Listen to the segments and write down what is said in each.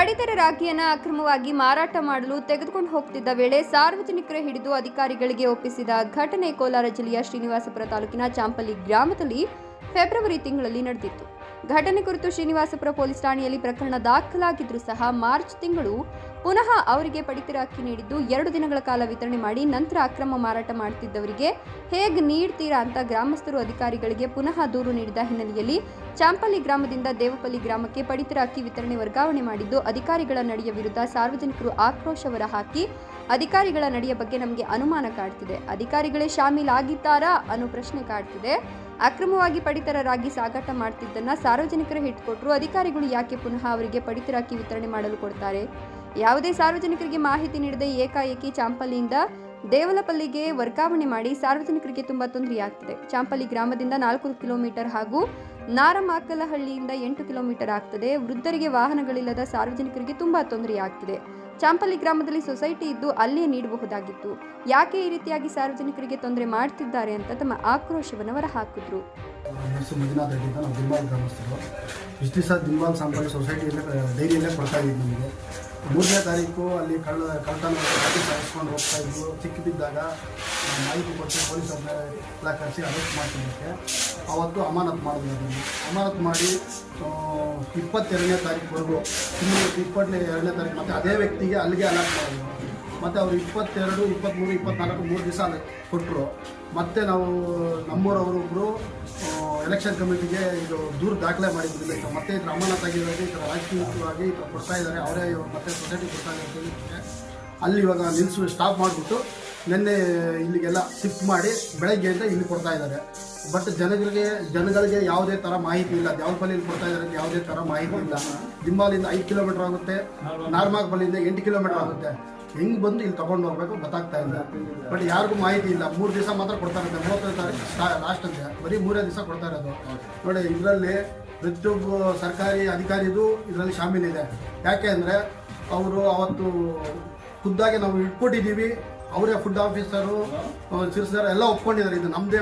ಪಡಿತರ ರಾಗಿಯನ್ನು ಅಕ್ರಮವಾಗಿ ಮಾರಾಟ ಮಾಡಲು ತೆಗೆದುಕೊಂಡು ಹೋಗ್ತಿದ್ದ ವೇಳೆ ಸಾರ್ವಜನಿಕರ ಹಿಡಿದು ಅಧಿಕಾರಿಗಳಿಗೆ ಒಪ್ಪಿಸಿದ ಘಟನೆ ಕೋಲಾರ ಜಿಲ್ಲೆಯ ಶ್ರೀನಿವಾಸಪುರ ತಾಲೂಕಿನ ಚಾಂಪಲ್ಲಿ ಗ್ರಾಮದಲ್ಲಿ ಫೆಬ್ರವರಿ ತಿಂಗಳಲ್ಲಿ ನಡೆದಿತ್ತು. ಘಟನೆ ಕುರಿತು ಶ್ರೀನಿವಾಸಪುರ ಪೊಲೀಸ್ ಠಾಣೆಯಲ್ಲಿ ಪ್ರಕರಣ ದಾಖಲಾಗಿದ್ರೂ ಸಹ ಮಾರ್ಚ್ ತಿಂಗಳು ಪುನಃ ಅವರಿಗೆ ಪಡಿತರ ಅಕ್ಕಿ ನೀಡಿದ್ದು ಎರಡು ದಿನಗಳ ಕಾಲ ವಿತರಣೆ ಮಾಡಿ ನಂತರ ಅಕ್ರಮ ಮಾರಾಟ ಮಾಡುತ್ತಿದ್ದವರಿಗೆ ಹೇಗೆ ನೀಡ್ತೀರಾ ಅಂತ ಗ್ರಾಮಸ್ಥರು ಅಧಿಕಾರಿಗಳಿಗೆ ಪುನಃ ದೂರು ನೀಡಿದ ಹಿನ್ನೆಲೆಯಲ್ಲಿ ಚಾಂಪಲ್ಲಿ ಗ್ರಾಮದಿಂದ ದೇವಪಲ್ಲಿ ಗ್ರಾಮಕ್ಕೆ ಪಡಿತರ ಅಕ್ಕಿ ವಿತರಣೆ ವರ್ಗಾವಣೆ ಮಾಡಿದ್ದು ಅಧಿಕಾರಿಗಳ ನಡೆಯ ವಿರುದ್ಧ ಸಾರ್ವಜನಿಕರು ಆಕ್ರೋಶ ಹೊರಹಾಕಿ ಅಧಿಕಾರಿಗಳ ನಡೆಯ ಬಗ್ಗೆ ನಮಗೆ ಅನುಮಾನ ಕಾಡ್ತಿದೆ. ಅಧಿಕಾರಿಗಳೇ ಶಾಮೀಲಾಗಿದ್ದಾರಾ ಅನ್ನೋ ಪ್ರಶ್ನೆ ಕಾಡ್ತಿದೆ. ಅಕ್ರಮವಾಗಿ ಪಡಿತರ ರಾಗಿ ಸಾಗಾಟ ಮಾಡ್ತಿದ್ದನ್ನ ಸಾರ್ವಜನಿಕರ ಹಿಟ್ಕೊಟ್ರು ಅಧಿಕಾರಿಗಳು ಯಾಕೆ ಪುನಃ ಅವರಿಗೆ ಪಡಿತರ ಅಕ್ಕಿ ವಿತರಣೆ ಮಾಡಲು ಕೊಡ್ತಾರೆ? ಯಾವುದೇ ಸಾರ್ವಜನಿಕರಿಗೆ ಮಾಹಿತಿ ನೀಡದೆ ಏಕಾಏಕಿ ಚಾಂಪಲ್ಲಿಯಿಂದ ದೇವಲಪಲ್ಲಿಗೆ ವರ್ಗಾವಣೆ ಮಾಡಿ ಸಾರ್ವಜನಿಕರಿಗೆ ತುಂಬಾ ತೊಂದರೆಯಾಗ್ತಿದೆ. ಚಾಂಪಲ್ಲಿ ಗ್ರಾಮದಿಂದ ನಾಲ್ಕು ಕಿಲೋಮೀಟರ್ ಹಾಗೂ ನಾರಮಾಕಲಹಳ್ಳಿಯಿಂದ ಎಂಟು ಕಿಲೋಮೀಟರ್ ಆಗ್ತದೆ. ವೃದ್ಧರಿಗೆ ವಾಹನಗಳಿಲ್ಲದ ಸಾರ್ವಜನಿಕರಿಗೆ ತುಂಬಾ ತೊಂದರೆಯಾಗ್ತಿದೆ. ಚಾಂಪಲ್ಲಿ ಗ್ರಾಮದಲ್ಲಿ ಸೊಸೈಟಿ ಇದ್ದು ಅಲ್ಲೇ ನೀಡಬಹುದಾಗಿತ್ತು. ಯಾಕೆ ಈ ರೀತಿಯಾಗಿ ಸಾರ್ವಜನಿಕರಿಗೆ ತೊಂದರೆ ಮಾಡ್ತಿದ್ದಾರೆ ಅಂತ ತಮ್ಮ ಆಕ್ರೋಶವನ್ನು ಹೊರಹಾಕಿದ್ರು. ನಮಗೆ. ಮೂರನೇ ತಾರೀಕು ಅಲ್ಲಿ ಕಳ್ಳ ಕಳ್ತನ ಗಾಡಿ ಸಾಗಿಸ್ಕೊಂಡು ಹೋಗ್ತಾ ಇದ್ರು. ಚಿಕ್ಕ ಬಿದ್ದಾಗ ಮಾಹಿತಿ ಕೊಟ್ಟು ಪೊಲೀಸರನ್ನ ಎಲ್ಲ ಕರೆಸಿ ಅರೆಸ್ಟ್ ಮಾಡ್ತಿದ್ದಕ್ಕೆ. ಅವತ್ತು ಅಮಾನತ್ ಮಾಡಿದ್ವಿ ಅದನ್ನು. ಅಮಾನತ್ ಮಾಡಿ ಇಪ್ಪತ್ತೆರಡನೇ ತಾರೀಕುವರೆಗೂ ಇನ್ನು ಇಪ್ಪತ್ತನೇ, ಎರಡನೇ ತಾರೀಕು ಮತ್ತು ಅದೇ ವ್ಯಕ್ತಿಗೆ ಅಲ್ಲಿಗೆ ಅಲಾಟ್ ಮಾಡಿದ್ರು. ಮತ್ತು ಅವರು ಇಪ್ಪತ್ತೆರಡು ಇಪ್ಪತ್ತ್ಮೂರು ಇಪ್ಪತ್ನಾಲ್ಕು ಮೂರು ದಿವಸ ಅಲ್ಲಿ ಕೊಟ್ಟರು ಮತ್ತು ನಾವು ನಮ್ಮೂರವರೊಬ್ಬರು ಎಲೆಕ್ಷನ್ ಕಮಿಟಿಗೆ ಇದು ದೂರು ದಾಖಲೆ ಮಾಡಿದ್ದೀನಿ ಈಗ ಮತ್ತೆ ಇದ್ರ ಅಮಾನತ್ ಆಗಿರೋದು ಈ ಥರ ರಾಜಕೀಯವಾಗಿ ಈ ಥರ ಕೊಡ್ತಾ ಇದ್ದಾರೆ. ಅವರೇ ಇವಾಗ ಮತ್ತೆ ಸೊಸೈಟಿ ಕೊಡ್ತಾ ಇದ್ದಾರೆ ಅಲ್ಲಿ ಇವಾಗ ನಿಲ್ಲಿಸು ಸ್ಟಾಪ್ ಮಾಡಿಬಿಟ್ಟು ನಿನ್ನೆ ಇಲ್ಲಿಗೆಲ್ಲ ಶಿಫ್ಟ್ ಮಾಡಿ ಬೆಳಗ್ಗೆಯಿಂದ ಇಲ್ಲಿ ಕೊಡ್ತಾ ಇದ್ದಾರೆ. ಬಟ್ ಜನಗಳಿಗೆ ಜನಗಳಿಗೆ ಯಾವುದೇ ಥರ ಮಾಹಿತಿ ಇಲ್ಲ. ದೇವಪಲ್ಲಿಯಲ್ಲಿ ಕೊಡ್ತಾ ಇದ್ದಾರೆ ಯಾವುದೇ ಥರ ಮಾಹಿತಿ ಇಲ್ಲ. ದಿಂಬಾಲಿಂದ ಐದು ಕಿಲೋಮೀಟರ್ ಆಗುತ್ತೆ. ನಾರ್ಮಾಗ್ಬಲ್ಲಿಂದ ಎಂಟು ಕಿಲೋಮೀಟರ್ ಆಗುತ್ತೆ. ಹೆಂಗ್ ಬಂದು ಇಲ್ಲಿ ತಗೊಂಡು ಹೋಗ್ಬೇಕು ಗೊತ್ತಾಗ್ತಾ ಇಲ್ಲ. ಬಟ್ ಯಾರಿಗೂ ಮಾಹಿತಿ ಇಲ್ಲ. ಮೂರು ದಿವಸ ಮಾತ್ರ ಕೊಡ್ತಾ ಇರುತ್ತೆ ಮೂವತ್ತೈದು ತಾರೀಕು ಲಾಸ್ಟ್ ಅಂತೆ. ಬರೀ ಮೂರೇ ದಿವಸ ಕೊಡ್ತಾ ಇರೋದು ನೋಡಿ, ಇದರಲ್ಲಿ ಪ್ರತಿಯೊಬ್ಬ ಸರ್ಕಾರಿ ಅಧಿಕಾರಿದು ಇದರಲ್ಲಿ ಶಾಮೀಲಿದೆ ಯಾಕೆ ಅಂದರೆ ಅವರು ಅವತ್ತು ಖುದ್ದಾಗಿ ನಾವು ಇಟ್ಕೊಟ್ಟಿದ್ದೀವಿ. ಅವರೇ ಫುಡ್ ಆಫೀಸರು ಸಿರ್ಸರ್ ಎಲ್ಲ ಒಪ್ಕೊಂಡಿದ್ದಾರೆ. ಇದು ನಮ್ಮದೇ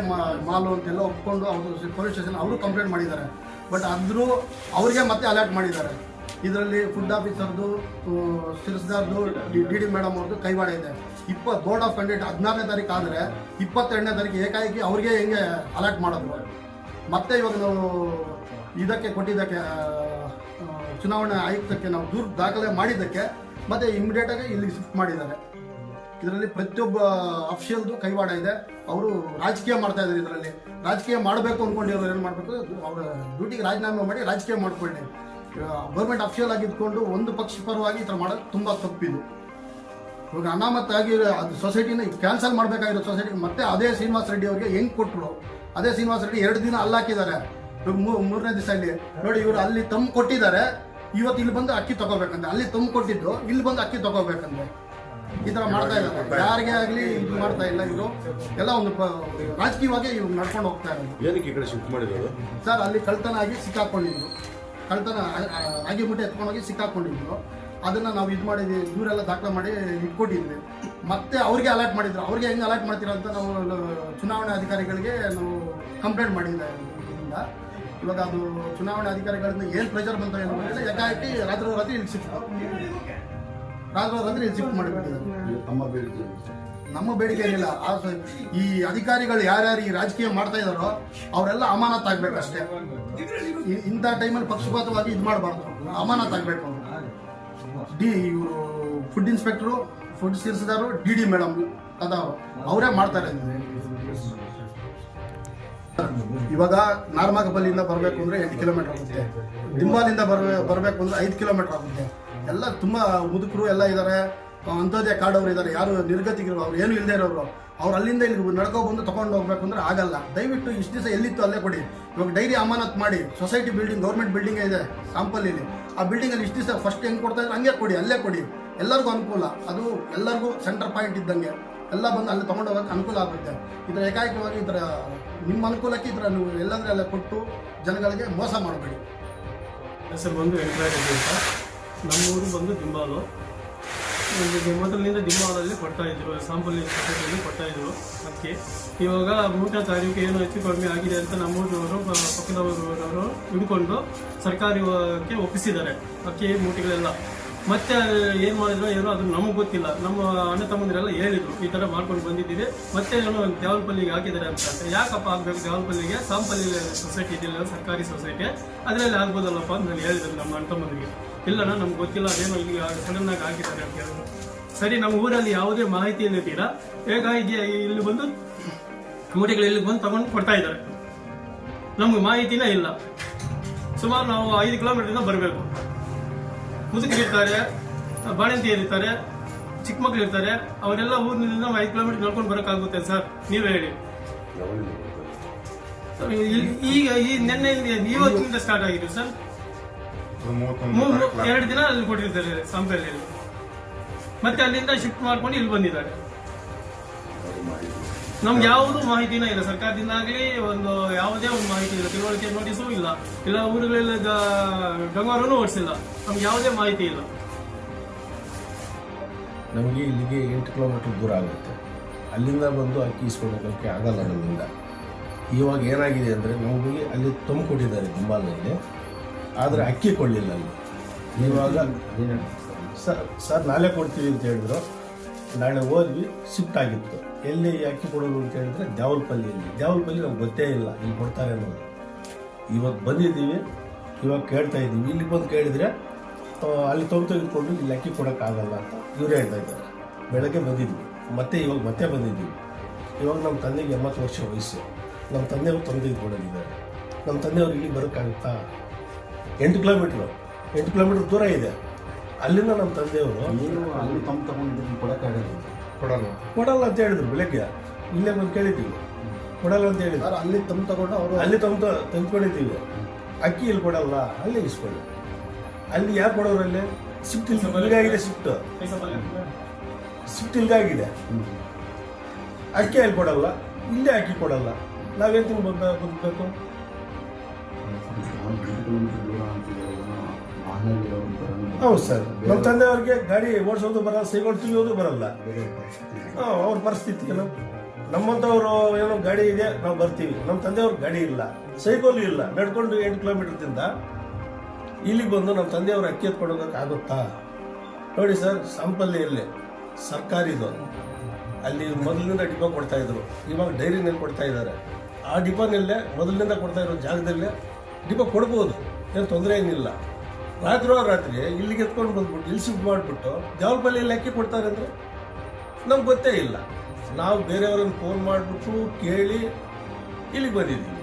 ಮಾಲು ಅಂತೆಲ್ಲ ಒಪ್ಕೊಂಡು ಅವರು ಪೊಲೀಸ್ ಸ್ಟೇಷನ್ ಅವರು ಕಂಪ್ಲೇಂಟ್ ಮಾಡಿದ್ದಾರೆ. ಬಟ್ ಆದರೂ ಅವ್ರಿಗೆ ಮತ್ತೆ ಅಲರ್ಟ್ ಮಾಡಿದ್ದಾರೆ. ಇದರಲ್ಲಿ ಫುಡ್ ಆಫೀಸರ್ದು ಸಿರ್ಸ್ದಾರ್ದು ಡಿ ಡಿ ಮೇಡಮ್ ಅವ್ರದ್ದು ಕೈವಾಡ ಇದೆ. ಇಪ್ಪತ್ತು ಬೋರ್ಡ್ ಆಫ್ ಕಂಡಕ್ಟ್ ಹದಿನಾರನೇ ತಾರೀಕು ಆದರೆ ಇಪ್ಪತ್ತೆರಡನೇ ತಾರೀಕು ಏಕಾಏಕಿ ಅವ್ರಿಗೆ ಹೆಂಗೆ ಅಲರ್ಟ್ ಮಾಡೋದು? ಮತ್ತೆ ಇವಾಗ ನಾವು ಇದಕ್ಕೆ ಕೊಟ್ಟಿದ್ದಕ್ಕೆ ಚುನಾವಣಾ ಆಯುಕ್ತಕ್ಕೆ ನಾವು ದೂರು ದಾಖಲೆ ಮಾಡಿದ್ದಕ್ಕೆ ಮತ್ತೆ ಇಮಿಡಿಯೇಟಾಗಿ ಇಲ್ಲಿಗೆ ಶಿಫ್ಟ್ ಮಾಡಿದ್ದಾರೆ. ಇದರಲ್ಲಿ ಪ್ರತಿಯೊಬ್ಬ ಅಫಿಷಿಯಲ್ದು ಕೈವಾಡ ಇದೆ. ಅವರು ರಾಜಕೀಯ ಮಾಡ್ತಾ ಇದ್ದಾರೆ ಇದರಲ್ಲಿ. ರಾಜಕೀಯ ಮಾಡಬೇಕು ಅಂದ್ಕೊಂಡಿರೋರು ಏನು ಮಾಡಬೇಕು? ಅವರ ಡ್ಯೂಟಿಗೆ ರಾಜೀನಾಮೆ ಮಾಡಿ ರಾಜಕೀಯ ಮಾಡ್ಕೊಳ್ಳಿ. ಗೌರ್ಮೆಂಟ್ ಅಫಿಷಿಯಲ್ ಆಗಿ ಇದ್ಕೊಂಡು ಒಂದು ಪಕ್ಷ ಪರವಾಗಿ ಈ ಥರ ಮಾಡೋದು ತುಂಬ ತಪ್ಪಿದು. ಇವಾಗ ಅನಾಮತ್ ಆಗಿ ಅದು ಸೊಸೈಟಿನ ಕ್ಯಾನ್ಸಲ್ ಮಾಡಬೇಕಾಗಿರೋ ಸೊಸೈಟಿ ಮತ್ತೆ ಅದೇ ಶ್ರೀನಿವಾಸ ರೆಡ್ಡಿ ಅವರಿಗೆ ಹೆಂಗ್ ಕೊಟ್ಟರು ಅದೇ ಶ್ರೀನಿವಾಸ ರೆಡ್ಡಿ ಎರಡು ದಿನ ಅಲ್ಲಿ ಹಾಕಿದ್ದಾರೆ. ಮೂರನೇ ದಿವಸ ಇಲ್ಲಿ. ನೋಡಿ ಇವರು ಅಲ್ಲಿ ತಮ್ಮ ಕೊಟ್ಟಿದ್ದಾರೆ. ಇವತ್ತು ಇಲ್ಲಿ ಬಂದು ಅಕ್ಕಿ ತಗೋಬೇಕಂತೆ. ಅಲ್ಲಿ ತಮ್ಮ ಕೊಟ್ಟಿದ್ದು ಇಲ್ಲಿ ಬಂದು ಅಕ್ಕಿ ತಗೋಬೇಕಂತೆ. ಈ ಥರ ಮಾಡ್ತಾ ಇದ್ದಾರೆ. ಯಾರಿಗೆ ಆಗಲಿ ಇದು ಮಾಡ್ತಾ ಇಲ್ಲ ಇವರು. ಎಲ್ಲ ಒಂದು ರಾಜಕೀಯವಾಗಿ ಇವ್ರು ನಡ್ಕೊಂಡು ಹೋಗ್ತಾ ಇರೋದು. ಏನಕ್ಕೆ ಈ ಕಡೆ ಶಿಫ್ಟ್ ಮಾಡಿರೋದು? ಸರ್ ಅಲ್ಲಿ ಕಳ್ತನ ಆಗಿ ಸಿಕ್ಕಾಕೊಂಡಿದ್ರು. ಕಳ್ತನ ರಾಗಿ ಮುಟ್ಟೆ ಎತ್ಕೊಂಡೋಗಿ ಸಿಕ್ಕಾಕೊಂಡಿದ್ರು. ಅದನ್ನ ನಾವು ಇದು ಮಾಡಿದ್ವಿ ದೂರೆಲ್ಲ ದಾಖಲೆ ಮಾಡಿ ಇಟ್ಕೊಟ್ಟಿದ್ವಿ. ಮತ್ತೆ ಅವ್ರಿಗೆ ಅಲರ್ಟ್ ಮಾಡಿದ್ರು. ಅವ್ರಿಗೆ ಹೆಂಗೆ ಅಲರ್ಟ್ ಮಾಡ್ತೀರ ಅಂತ ನಾವು ಚುನಾವಣಾ ಅಧಿಕಾರಿಗಳಿಗೆ ನಾವು ಕಂಪ್ಲೇಂಟ್ ಮಾಡಿದ್ದೆ ಇದರಿಂದ ಇವಾಗ ಅದು ಚುನಾವಣಾ ಅಧಿಕಾರಿಗಳಿಂದ ಏನು ಪ್ರೆಷರ್ ಬಂತ ಏನು ಏಕಾಏಕಿ ರಾತ್ರಿ ರಾತ್ರಿ ಇಲ್ಲಿ ಶಿಫ್ಟ್ ರಾತ್ರಿ ರಾತ್ರಿ ಇಲ್ಲಿ ಶಿಫ್ಟ್ ಮಾಡಿಬಿಟ್ಟಿದ್ದಾರೆ. ನಮ್ಮ ಬೇಡಿಕೆ ಏನಿಲ್ಲ. ಈ ಅಧಿಕಾರಿಗಳು ಯಾರ್ಯಾರು ಈ ರಾಜಕೀಯ ಮಾಡ್ತಾ ಇದಾರೋ ಅವರೆಲ್ಲ ಅಮಾನತ್ ಆಗ್ಬೇಕು ಅಷ್ಟೇ. ಇಂಥ ಟೈಮಲ್ಲಿ ಪಕ್ಷಪಾತವಾಗಿ ಇದು ಮಾಡಬಾರ್ದು. ಅಮಾನತ್ ಆಗ್ಬೇಕು ಡಿ, ಇವರು ಫುಡ್ ಇನ್ಸ್ಪೆಕ್ಟ್ರು ಫುಡ್ ಸೇರಿಸಿದಾರು, ಡಿ ಡಿ ಮೇಡಮ್ ಅದಾವ ಅವರೇ. ಮಾಡ್ತಾರೆ. ಇವಾಗ ನಾರ್ಮಾಗಬಲ್ಲಿಂದ ಬರಬೇಕು ಅಂದರೆ ಎಂಟು ಕಿಲೋಮೀಟರ್ ಆಗುತ್ತೆ. ದಿಂಬಾಲಿಂದ ಬರ, ಬರಬೇಕು ಅಂದರೆ ಐದು ಕಿಲೋಮೀಟರ್ ಆಗುತ್ತೆ. ಎಲ್ಲ ತುಂಬ ಮುದುಕರು ಎಲ್ಲ ಇದ್ದಾರೆ ಅಂಥದ್ದೇ ಕಾಡವ್ರು ಇದ್ದಾರೆ. ಯಾರು ನಿರ್ಗತಿಗಿರೋ ಅವ್ರು, ಏನು ಇಲ್ಲದೆ ಇರೋರು. ಅವ್ರು ಅಲ್ಲಿಂದ ಇಲ್ಲಿ ನಡ್ಕೊ ಬಂದು ತಗೊಂಡು ಹೋಗ್ಬೇಕು ಅಂದ್ರೆ ಆಗಲ್ಲ. ದಯವಿಟ್ಟು ಇಷ್ಟು ದಿವಸ ಎಲ್ಲಿತ್ತು ಅಲ್ಲೇ ಕೊಡಿ. ಇವಾಗ ಡೈರಿ ಅಮಾನತ್ ಮಾಡಿ. ಸೊಸೈಟಿ ಬಿಲ್ಡಿಂಗ್, ಗೌರ್ಮೆಂಟ್ ಬಿಲ್ಡಿಂಗ್ ಇದೆ ಸಾಂಪಲ್ಲಿಲಿ ಆ ಬಿಲ್ಡಿಂಗ್ ಅಲ್ಲಿ ಇಷ್ಟು ದಿವಸ ಫಸ್ಟ್ ಹೆಂಗ್ ಕೊಡ್ತಾ ಇದ್ರೆ? ಹಂಗೆ ಕೊಡಿ, ಅಲ್ಲೇ ಕೊಡಿ. ಎಲ್ಲರಿಗೂ ಅನುಕೂಲ. ಅದು ಎಲ್ಲರಿಗೂ ಸೆಂಟರ್ ಪಾಯಿಂಟ್ ಇದ್ದಂಗೆ. ಎಲ್ಲ ಬಂದು ಅಲ್ಲಿ ತೊಗೊಂಡು ಹೋಗೋಕೆ ಅನುಕೂಲ ಆಗುತ್ತೆ. ಇದರ ಏಕಾಏಕವಾಗಿ ಇದರ ನಿಮ್ಮ ಅನುಕೂಲಕ್ಕೆ ಇದರ ನೀವು ಎಲ್ಲಂದ್ರೆ ಎಲ್ಲ ಕೊಟ್ಟು ಜನಗಳಿಗೆ ಮೋಸ ಮಾಡಬೇಡಿ. ಹೆಸರು ಬಂದು ವೆಂಕಟರೆಡ್ಡಿ ಅಂತ. ನಮ್ಮೂರು ಬಂದು ದಿಂಬಾಲು. ಒಂದು ಮೊದಲಿನಿಂದ ಹಾಲಲ್ಲಿ ಕೊಡ್ತಾ ಇದ್ರು ಸಾಂಪಲ್ಲಿ ಕೊಡ್ತಾ ಇದ್ರು. ಅದಕ್ಕೆ ಇವಾಗ ಮೂರನೇ ತಾರೀಕು ಏನು ಹೆಚ್ಚು ಕಡಿಮೆ ಆಗಿದೆ ಅಂತ ನಮ್ಮೂರವರು ಪಕ್ಕದವರವರು ಹಿಡ್ಕೊಂಡು ಸರ್ಕಾರಕ್ಕೆ ಒಪ್ಪಿಸಿದ್ದಾರೆ. ಅಕ್ಕಿ ಮೂಟೆಗಳೆಲ್ಲ ಮತ್ತೆ ಏನು ಮಾಡಿದ್ರು ಏನೋ ಅದು ನಮಗೆ ಗೊತ್ತಿಲ್ಲ. ನಮ್ಮ ಅಣ್ಣ ತಮ್ಮಂದಿರೆಲ್ಲ ಹೇಳಿದ್ರು, ಈ ಥರ ಮಾಡ್ಕೊಂಡು ಬಂದಿದ್ದೀವಿ. ಮತ್ತೆ ಏನೋ ದೇವಲ್ಪಲ್ಲಿಗೆ ಹಾಕಿದ್ದಾರೆ ಅಂತ. ಯಾಕಪ್ಪ ಆಗ್ಬೇಕು ದೇವಲ್ಪಲ್ಲಿಗೆ? ಸಾಂಪಲ್ಲಿ ಸೊಸೈಟಿ ಇದೆಯಲ್ಲ ಸರ್ಕಾರಿ ಸೊಸೈಟಿ ಅದರಲ್ಲಿ ಆಗ್ಬೋದಲ್ಲಪ್ಪ ಅಂತ ನಾನು ಹೇಳಿದ್ರು ನಮ್ಮ ಅಣ್ಣ ತಮ್ಮಂದಿಗೆ ಇಲ್ಲಣ್ಣ, ನಮ್ಗೆ ಗೊತ್ತಿಲ್ಲ, ಅದೇನೋ ಇಲ್ಲಿ ಸಡನ್ ಆಗಿ ಹಾಕಿದ್ದಾರೆ ಅಂತ ಹೇಳಿದ್ರು. ಸರಿ, ನಮ್ಮ ಊರಲ್ಲಿ ಯಾವುದೇ ಮಾಹಿತಿ ಇಲ್ಲದಿಲ್ಲ ಹೇಗಾಗಿ ಇಲ್ಲಿ ಬಂದು ಮೂಟೆಗಳು ಇಲ್ಲಿ ಬಂದು ತಗೊಂಡು ಕೊಡ್ತಾ ಇದ್ದಾರೆ. ನಮ್ಗೆ ಮಾಹಿತಿನೇ ಇಲ್ಲ. ಸುಮಾರು ನಾವು ಐದು ಕಿಲೋಮೀಟ್ರಿಂದ ಬರಬೇಕು. ಮುದುಕರು ಇರ್ತಾರೆ ಬಾಣಂತಿಯರು ಇರ್ತಾರೆ ಚಿಕ್ಕ ಮಕ್ಕಳು ಇರ್ತಾರೆ ಅವರೆಲ್ಲ ಊರಿನಿಂದ ನಾವು ಐದು ಕಿಲೋಮೀಟರ್ ನಡ್ಕೊಂಡು ಬರೋಕ್ಕಾಗುತ್ತೆ ಸರ್. ನೀವೇ ಹೇಳಿ. ಈಗ ಈ ನಿನ್ನೆ ಇವತ್ತಿನಿಂದ ಸ್ಟಾರ್ಟ್ ಆಗಿದೆ ಸರ್? ಮೂರು ಎರಡು ದಿನ ಅಲ್ಲಿ ಕೊಟ್ಟಿರ್ತಾರೆ ಸಂಪೆಯಲ್ಲಿ ಮತ್ತೆ ಅಲ್ಲಿಂದ ಶಿಫ್ಟ್ ಮಾಡ್ಕೊಂಡು ಇಲ್ಲಿ ಬಂದಿದ್ದಾರೆ. ನಮ್ಗೆ ಯಾವುದು ಮಾಹಿತಿನ ಇಲ್ಲ. ಸರ್ಕಾರದಿಂದ ಆಗಲಿ ಒಂದು ಯಾವುದೇ ಒಂದು ಮಾಹಿತಿ ಇಲ್ಲ. ತಿಳುವಳಿಕೆ ನೋಟಿಸು ಇಲ್ಲ. ಇಲ್ಲ ಊರುಗಳಲ್ಲಿ ಗಂಗಾರನ್ನು ಓಡಿಸಿಲ್ಲ. ನಮ್ಗೆ ಯಾವುದೇ ಮಾಹಿತಿ ಇಲ್ಲ. ನಮಗೆ ಇಲ್ಲಿಗೆ ಎಂಟು ಕಿಲೋಮೀಟರ್ ದೂರ ಆಗುತ್ತೆ. ಅಲ್ಲಿಂದ ಬಂದು ಅಕ್ಕಿ ಇಸ್ಕೊಂಡು ಹೋಗೋಕ್ಕೆ ಆಗಲ್ಲ ನಮ್ಮಿಂದ. ಇವಾಗ ಏನಾಗಿದೆ ಅಂದರೆ ನಮಗೆ ಅಲ್ಲಿ ತುಂಬ ಕೊಟ್ಟಿದ್ದಾರೆ ದುಂಬಾಲ್ನಲ್ಲಿ ಆದರೆ ಅಕ್ಕಿ ಕೊಡಲಿಲ್ಲ ಅಲ್ಲಿ. ಇವಾಗ ಸರ್ ಸರ್ ನಾಳೆ ಕೊಡ್ತೀವಿ ಅಂತ ಹೇಳಿದ್ರು. ನಾಳೆ ಹೋದ್ವಿ ಶಿಫ್ಟ್ ಆಗಿತ್ತು. ಎಲ್ಲಿ ಅಕ್ಕಿ ಕೊಡೋದು ಅಂತ ಹೇಳಿದ್ರೆ, ದ್ಯಾವಲ್ಪಲ್ಲಿಯಲ್ಲಿ. ದ್ಯಾವಲ್ಪಲ್ಲಿ ನಮ್ಗೆ ಗೊತ್ತೇ ಇಲ್ಲ ಇಲ್ಲಿ ಕೊಡ್ತಾರೆ ಅನ್ನೋದು. ಇವಾಗ ಬಂದಿದ್ದೀವಿ, ಇವಾಗ ಕೇಳ್ತಾ ಇದ್ದೀವಿ. ಇಲ್ಲಿ ಬಂದು ಕೇಳಿದರೆ ಅಲ್ಲಿ ತೊಗೊಂಡು ತೆಗೆದುಕೊಂಡು ಇಲ್ಲಿ ಅಕ್ಕಿ ಕೊಡೋಕ್ಕಾಗಲ್ಲ ಅಂತ ಇವರು ಹೇಳ್ತಾ ಇದ್ದಾರೆ. ಬೆಳಗ್ಗೆ ಬಂದಿದ್ವಿ. ಮತ್ತೆ ಇವಾಗ ಮತ್ತೆ ಬಂದಿದ್ದೀವಿ. ಇವಾಗ ನಮ್ಮ ತಂದೆಗೆ ಎಂಬತ್ತು ವರ್ಷ ವಯಸ್ಸು. ನಮ್ಮ ತಂದೆಯವರು ತಂದೆ ಕೊಡೋದಿದ್ದಾರೆ ನಮ್ಮ ತಂದೆಯವ್ರು ಇಲ್ಲಿ ಬರೋಕ್ಕಾಗುತ್ತಾ? ಎಂಟು ಕಿಲೋಮೀಟ್ರು ಎಂಟು ಕಿಲೋಮೀಟ್ರ್ ದೂರ ಇದೆ. ಅಲ್ಲಿಂದ ನಮ್ಮ ತಂದೆಯವರು ನೀವು ಅಲ್ಲಿ ತಮ್ಮ ತಗೊಂಡಿದ್ದು ಕೊಡೋಕ್ಕಾಗಲ್ಲ ಕೊಡಲ್ಲ. ಕೊಡಲ್ಲ ಅಂತ ಹೇಳಿದ್ರು ಬೆಳಗ್ಗೆ. ಇಲ್ಲೇ ಬಂದು ಕೇಳಿದ್ದೀವಿ. ಕೊಡಲ್ಲ ಅಂತ ಹೇಳಿದ್ರು. ಅಲ್ಲಿ ತಮ್ಮ ತಗೊಂಡು ಅವರು ಅಲ್ಲಿ ತಮ್ಮ ತಂದ್ಕೊಂಡಿದ್ದೀವಿ. ಅಕ್ಕಿ ಇಲ್ಲಿ ಕೊಡಲ್ಲ ಅಲ್ಲಿ ಇಸ್ಕೊಳ್ಳಿ. ಅಲ್ಲಿ ಯಾರು ಕೊಡೋರು ಅಲ್ಲಿ ಶಿಫ್ಟ್ ಇಲ್ಲಿ ಇಲ್ಲಿಗಾಗಿದೆ ಶಿಫ್ಟ್. ಶಿಫ್ಟ್ ಇಲ್ಲಿಗಾಗಿದೆ ಅಕ್ಕಿ ಅಲ್ಲಿ ಕೊಡಲ್ಲ ಇಲ್ಲೇ ಅಕ್ಕಿ ಕೊಡಲ್ಲ. ನಾವೇನು ತಿಂದು ಬಂದ ಬದುಕಬೇಕು ಹೌದು ಸರ್. ನಮ್ಮ ತಂದೆಯವ್ರಿಗೆ ಗಾಡಿ ಓಡಿಸೋದು ಬರಲ್ಲ ಸೈಕಲ್ ತುಳಿಯೋದು ಬರಲ್ಲ. ಹಾಂ ಅವ್ರ ಪರಿಸ್ಥಿತಿ ಏನು? ನಮ್ಮಂಥವ್ರು ಏನೋ ಗಾಡಿ ಇದೆ ನಾವು ಬರ್ತೀವಿ. ನಮ್ಮ ತಂದೆಯವ್ರ ಗಾಡಿ ಇಲ್ಲ ಸೈಕಲ್ ಇಲ್ಲ. ನಡ್ಕೊಂಡು ಎಂಟು ಕಿಲೋಮೀಟರ್ದಿಂದ ಇಲ್ಲಿಗೆ ಬಂದು ನಮ್ಮ ತಂದೆಯವ್ರ ಅಕ್ಕಿ ಎತ್ಕೊಂಡು ಆಗುತ್ತಾ? ನೋಡಿ ಸರ್ ಸಂಪಲ್ಲಿಯಲ್ಲಿ ಸರ್ಕಾರಿದು. ಅಲ್ಲಿ ಮೊದಲಿನಿಂದ ಡಿಪೋ ಕೊಡ್ತಾ ಇದ್ರು. ಇವಾಗ ಡೈರಿನಲ್ಲಿ ಕೊಡ್ತಾ ಇದ್ದಾರೆ. ಆ ಡಿಪೋನಲ್ಲೇ ಮೊದಲಿನಿಂದ ಕೊಡ್ತಾ ಇರೋ ಜಾಗದಲ್ಲೇ ಡಿಪೋ ಕೊಡ್ಬೋದು. ಏನು ತೊಂದರೆ ಏನಿಲ್ಲ. ರಾತ್ರಿ ರಾತ್ರಿ ಇಲ್ಲಿಗೆ ಎತ್ಕೊಂಡು ಬಂದ್ಬಿಟ್ಟು, ಇಲ್ಲಿ ಶಿಫ್ಟ್ ಮಾಡಿಬಿಟ್ಟು ದೇವಲ್ಪಲ್ಲಿಯಲ್ಲಿ ಅಕ್ಕಿ ಕೊಡ್ತಾರೆ ಅಂದರೆ? ನಮ್ಗೆ ಗೊತ್ತೇ ಇಲ್ಲ. ನಾವು ಬೇರೆಯವ್ರನ್ನ ಫೋನ್ ಮಾಡಿಬಿಟ್ಟು ಕೇಳಿ ಇಲ್ಲಿಗೆ ಬಂದಿದ್ದೀವಿ.